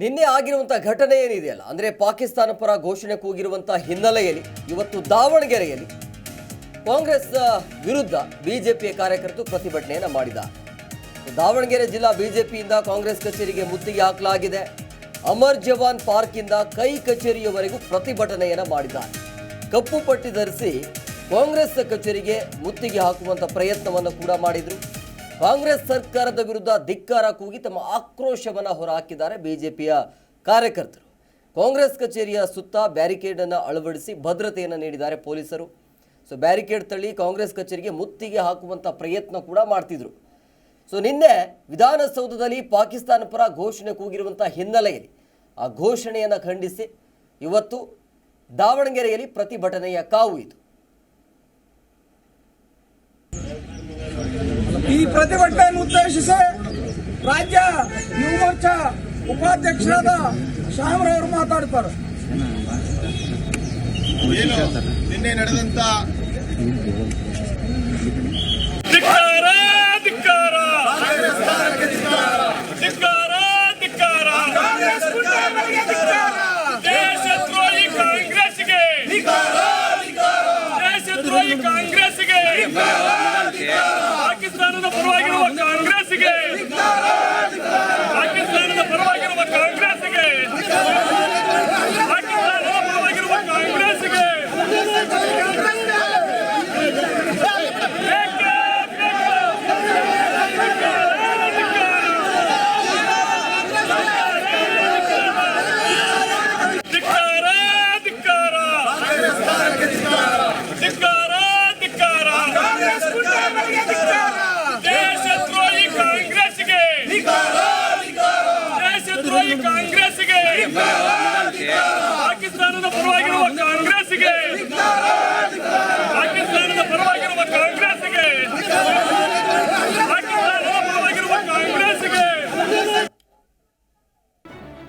ನಿನ್ನೆ ಆಗಿರುವಂತಹ ಘಟನೆ ಏನಿದೆಯಲ್ಲ, ಅಂದ್ರೆ ಪಾಕಿಸ್ತಾನ ಪರ ಘೋಷಣೆ ಕೂಗಿರುವಂತಹ ಹಿನ್ನೆಲೆಯಲ್ಲಿ, ಇವತ್ತು ದಾವಣಗೆರೆಯಲ್ಲಿ ಕಾಂಗ್ರೆಸ್ ವಿರುದ್ಧ ಬಿಜೆಪಿಯ ಕಾರ್ಯಕರ್ತರು ಪ್ರತಿಭಟನೆಯನ್ನು ಮಾಡಿದ್ದಾರೆ. ದಾವಣಗೆರೆ ಜಿಲ್ಲಾ ಬಿಜೆಪಿಯಿಂದ ಕಾಂಗ್ರೆಸ್ ಕಚೇರಿಗೆ ಮುತ್ತಿಗೆ ಹಾಕಲಾಗಿದೆ. ಅಮರ್ ಜವಾನ್ ಪಾರ್ಕಿಂದ ಕೈ ಕಚೇರಿಯವರೆಗೂ ಪ್ರತಿಭಟನೆಯನ್ನು ಮಾಡಿದ್ದಾರೆ. ಕಪ್ಪು ಪಟ್ಟಿ ಧರಿಸಿ ಕಾಂಗ್ರೆಸ್ ಕಚೇರಿಗೆ ಮುತ್ತಿಗೆ ಹಾಕುವಂತ ಪ್ರಯತ್ನವನ್ನು ಕೂಡ ಮಾಡಿದ್ರು. ಕಾಂಗ್ರೆಸ್ ಸರ್ಕಾರದ ವಿರುದ್ಧ ಧಿಕ್ಕಾರ ಕೂಗಿ ತಮ್ಮ ಆಕ್ರೋಶವನ್ನು ಹೊರಹಾಕಿದ್ದಾರೆ ಬಿಜೆಪಿಯ ಕಾರ್ಯಕರ್ತರು. ಕಾಂಗ್ರೆಸ್ ಕಚೇರಿಯ ಸುತ್ತ ಬ್ಯಾರಿಕೇಡ್ ಅನ್ನು ಅಳವಡಿಸಿ ಭದ್ರತೆಯನ್ನು ನೀಡಿದ್ದಾರೆ ಪೊಲೀಸರು. ಸೊ, ಬ್ಯಾರಿಕೇಡ್ ತಳ್ಳಿ ಕಾಂಗ್ರೆಸ್ ಕಚೇರಿಗೆ ಮುತ್ತಿಗೆ ಹಾಕುವಂತ ಪ್ರಯತ್ನ ಕೂಡ ಮಾಡ್ತಿದ್ರು. ಸೊ, ನಿನ್ನೆ ವಿಧಾನಸೌಧದಲ್ಲಿ ಪಾಕಿಸ್ತಾನ ಪರ ಘೋಷಣೆ ಕೂಗಿರುವಂಥ ಹಿನ್ನೆಲೆಯಲ್ಲಿ ಆ ಘೋಷಣೆಯನ್ನು ಖಂಡಿಸಿ ಇವತ್ತು ದಾವಣಗೆರೆಯಲ್ಲಿ ಪ್ರತಿಭಟನೆಯ ಕಾವು ಇದು. ಈ ಪ್ರತಿಭಟನೆಯನ್ನು ಉದ್ದೇಶಿಸಿ ರಾಜ್ಯ ಯುವ ಮೋರ್ಚಾ ಉಪಾಧ್ಯಕ್ಷರಾದ ಶ್ಯಾಮರವರು ಮಾತಾಡ್ತಾರೆ. ನಿನ್ನೆ ನಡೆದಂತ